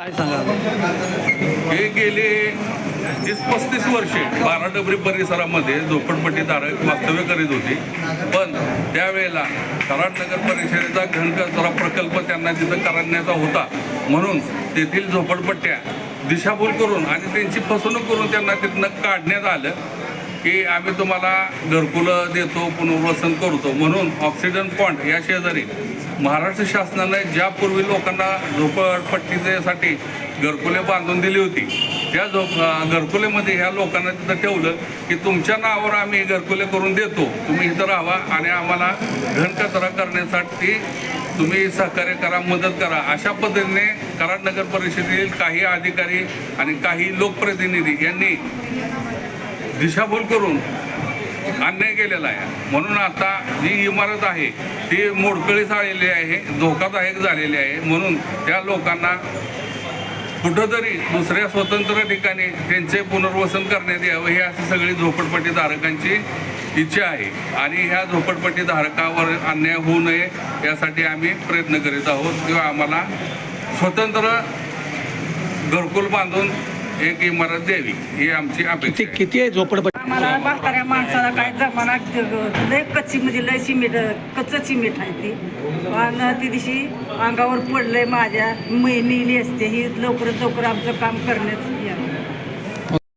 काय सांगा हे गेले तीस पस्तीस वर्षे. बारा डबरी परिसरामध्ये झोपडपट्टीधारक वास्तव्य करीत होती. पण त्यावेळेला कराड नगर परिषदेचा घनकचरा प्रकल्प त्यांना तिथं करण्याचा होता. म्हणून तेथील झोपडपट्ट्या दिशाभूल करून आणि त्यांची फसवणूक करून त्यांना तिथनं काढण्यात आलं की आम्ही तुम्हाला घरकुलं देतो पुनर्वसन करतो. म्हणून ऑक्सिजन पॉईंट या शेजारी महाराष्ट्र शासनाने ज्यापूर्वी लोकांना झोपडपट्टीसाठी घरकुले बांधून दिली होती त्या झोप घरकुलेमध्ये ह्या लोकांना तिथं ठेवलं की तुमच्या नावावर आम्ही घरकुले करून देतो. तुम्ही इथं राहा आणि आम्हाला घनकचरा करण्यासाठी तुम्ही सहकार्य करा मदत करा. अशा पद्धतीने कराड नगर परिषदेतील काही अधिकारी आणि काही लोकप्रतिनिधी यांनी दिशाभूल करून अन्याय केलेला आहे. म्हणून आता जी इमारत आहे ती मोडकळीस आलेली आहे धोकादायक झालेली आहे. म्हणून त्या लोकांना कुठंतरी दुसऱ्या स्वतंत्र ठिकाणी त्यांचे पुनर्वसन करण्यात यावं ही अशी सगळी झोपडपट्टी धारकांची इच्छा आहे. आणि ह्या झोपडपट्टी धारकावर अन्याय होऊ नये यासाठी आम्ही प्रयत्न करीत आहोत. किंवा आम्हाला स्वतंत्र घरकुल बांधून एक इमारत द्यावी ही आमची किती अपेक्षा आहे. किती आहे झोपडपट्टी आम्हाला म्हाताऱ्या माणसाला काय जमाना लय कच्ची म्हणजे लय सिमेंट कच्चं सिमेंट आहे ती. आणि ती दिवशी अंगावर पडलंय माझ्या मै मिली असते ही लवकरात लवकर आमचं काम करण्यात यावं.